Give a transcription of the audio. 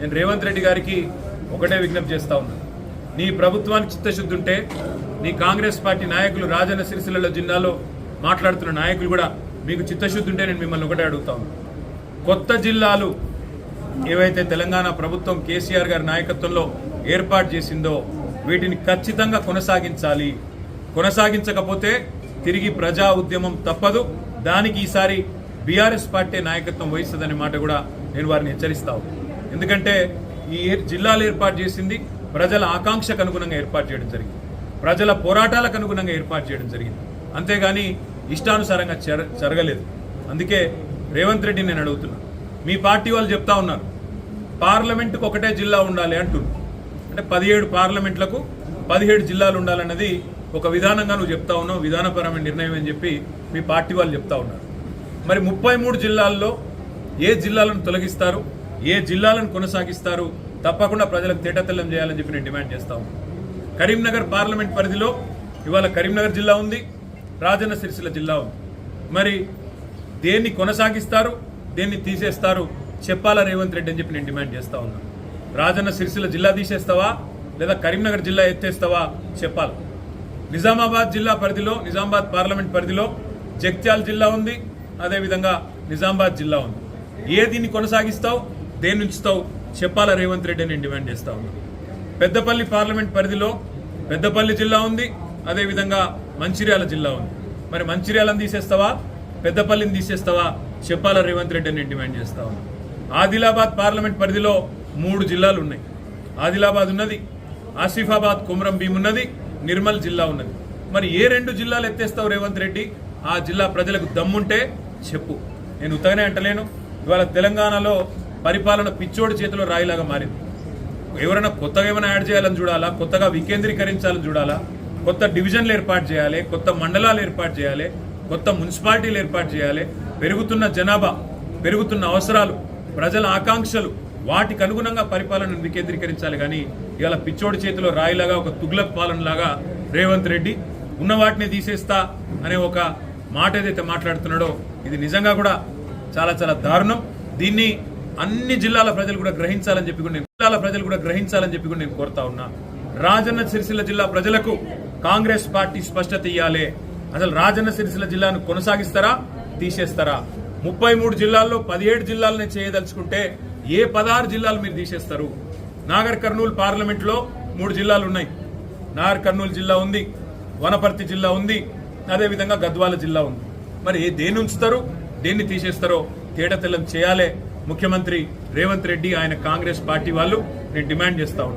నేను రేవంత్ రెడ్డి గారికి ఒకటే విజ్ఞప్తి చేస్తా ఉన్నా. నీ ప్రభుత్వానికి చిత్తశుద్ధి ఉంటే నీ కాంగ్రెస్ పార్టీ నాయకులు రాజన్న సిరిసిల్లలో జిల్లాలో మాట్లాడుతున్న నాయకులు కూడా మీకు చిత్తశుద్ధి ఉంటే నేను మిమ్మల్ని ఒకటే అడుగుతా కొత్త జిల్లాలు ఏవైతే తెలంగాణ ప్రభుత్వం కేసీఆర్ గారి నాయకత్వంలో ఏర్పాటు చేసిందో వీటిని ఖచ్చితంగా కొనసాగించాలి. కొనసాగించకపోతే తిరిగి ప్రజా ఉద్యమం తప్పదు. దానికి ఈసారి బీఆర్ఎస్ పార్టీ నాయకత్వం వహిస్తుందనే మాట కూడా నేను వారిని హెచ్చరిస్తాను ఎందుకంటే ఈ ఏ- జిల్లాలు ఏర్పాటు చేసింది ప్రజల ఆకాంక్షకు అనుగుణంగా ఏర్పాటు చేయడం జరిగింది. ప్రజల పోరాటాలకు అనుగుణంగా ఏర్పాటు చేయడం జరిగింది. అంతేగాని ఇష్టానుసారంగా జరగలేదు. అందుకే రేవంత్ రెడ్డి నేను అడుగుతున్నా. మీ పార్టీ వాళ్ళు చెప్తా ఉన్నారు. పార్లమెంటుకు ఒకటే జిల్లా ఉండాలి అంటున్నారు. అంటే పదిహేడు పార్లమెంట్లకు పదిహేడు జిల్లాలు ఉండాలన్నది ఒక విధానంగా నువ్వు చెప్తా ఉన్నావు విధానపరమైన నిర్ణయం అని చెప్పి మీ పార్టీ వాళ్ళు చెప్తా ఉన్నారు. మరి ముప్పై మూడు జిల్లాల్లో ఏ జిల్లాలను తొలగిస్తారు? ఏ జిల్లాలను కొనసాగిస్తారు తప్పకుండా ప్రజలకు తేటతెల్లం చేయాలని చెప్పి నేను డిమాండ్ చేస్తాం కరీంనగర్ పార్లమెంట్ పరిధిలో ఇవాళ కరీంనగర్ జిల్లా ఉంది రాజన్న సిరిసిల్ల జిల్లా ఉంది. మరి దేన్ని కొనసాగిస్తారు దేన్ని తీసేస్తారు చెప్పాలా రేవంత్ రెడ్డి అని చెప్పి నేను డిమాండ్ చేస్తా ఉన్నాను రాజన్న సిరిసిల్ల జిల్లా తీసేస్తావా లేదా కరీంనగర్ జిల్లా ఎత్తేస్తావా చెప్పాలి. నిజామాబాద్ జిల్లా పరిధిలో నిజామాబాద్ పార్లమెంట్ పరిధిలో జగిత్యాల జిల్లా ఉంది అదేవిధంగా నిజామాబాద్ జిల్లా ఉంది. ఏ దీన్ని కొనసాగిస్తావు? దేని ఉంచుతావు చెప్పాల రేవంత్ రెడ్డి నేను డిమాండ్ చేస్తా ఉన్నాను పెద్దపల్లి పార్లమెంట్ పరిధిలో పెద్దపల్లి జిల్లా ఉంది అదేవిధంగా మంచిర్యాల జిల్లా ఉంది. మరి మంచిర్యాలను తీసేస్తావా? పెద్దపల్లిని తీసేస్తావా? చెప్పాల రేవంత్ రెడ్డి నేను డిమాండ్ చేస్తా ఉన్నాను ఆదిలాబాద్ పార్లమెంట్ పరిధిలో మూడు జిల్లాలు ఉన్నాయి. ఆదిలాబాద్ ఉన్నది ఆసిఫాబాద్ కుమ్రం భీం ఉన్నది నిర్మల్ జిల్లా ఉన్నది. మరి ఏ రెండు జిల్లాలు ఎత్తేస్తావు రేవంత్ రెడ్డి? ఆ జిల్లా ప్రజలకు దమ్ముంటే చెప్పు. నేను ఉత్తగానే అంటలేను. ఇవాళ తెలంగాణలో పరిపాలన పిచ్చోడి చేతిలో రాయిలాగా మారింది. ఎవరైనా కొత్తగా ఏమైనా యాడ్ చేయాలని చూడాలా? కొత్తగా వికేంద్రీకరించాలని చూడాలా? కొత్త డివిజన్లు ఏర్పాటు చేయాలి కొత్త మండలాలు ఏర్పాటు చేయాలి కొత్త మున్సిపాలిటీలు ఏర్పాటు చేయాలి పెరుగుతున్న జనాభా పెరుగుతున్న అవసరాలు ప్రజల ఆకాంక్షలు వాటికి అనుగుణంగా పరిపాలనను వికేంద్రీకరించాలి కానీ ఇవాళ పిచ్చోడి చేతిలో రాయిలాగా ఒక తుగ్లక్ పాలనలాగా రేవంత్ రెడ్డి ఉన్న వాటిని తీసేస్తా అనే ఒక మాట ఏదైతే మాట్లాడుతున్నాడో ఇది నిజంగా కూడా చాలా చాలా దారుణం. దీన్ని అన్ని జిల్లాల ప్రజలు కూడా గ్రహించాలని చెప్పి కూడా నేను జిల్లాల ప్రజలు కూడా గ్రహించాలని చెప్పి కూడా నేను కోరుతా ఉన్నా. రాజన్న సిరిసిల్ల జిల్లా ప్రజలకు కాంగ్రెస్ పార్టీ స్పష్టత ఇయ్యాలి. అసలు రాజన్న సిరిసిల్ల జిల్లాను కొనసాగిస్తారా? తీసేస్తారా? ముప్పై మూడు జిల్లాల్లో పదిహేడు జిల్లాలని చేయదలుచుకుంటే ఏ పదహారు జిల్లాలు మీరు తీసేస్తారు? నాగర్ కర్నూలు పార్లమెంట్లో మూడు జిల్లాలు ఉన్నాయి. నాగర్ కర్నూలు జిల్లా ఉంది వనపర్తి జిల్లా ఉంది అదేవిధంగా గద్వాల జిల్లా ఉంది. మరి దేని దేన్ని ఉంచుతారు? దేన్ని తీసేస్తారో తేటతెల్లం చేయాలే. ముఖ్యమంత్రి రేవంత్ రెడ్డి ఆయన కాంగ్రెస్ పార్టీ వాళ్ళు నేను డిమాండ్ చేస్తా ఉన్నా.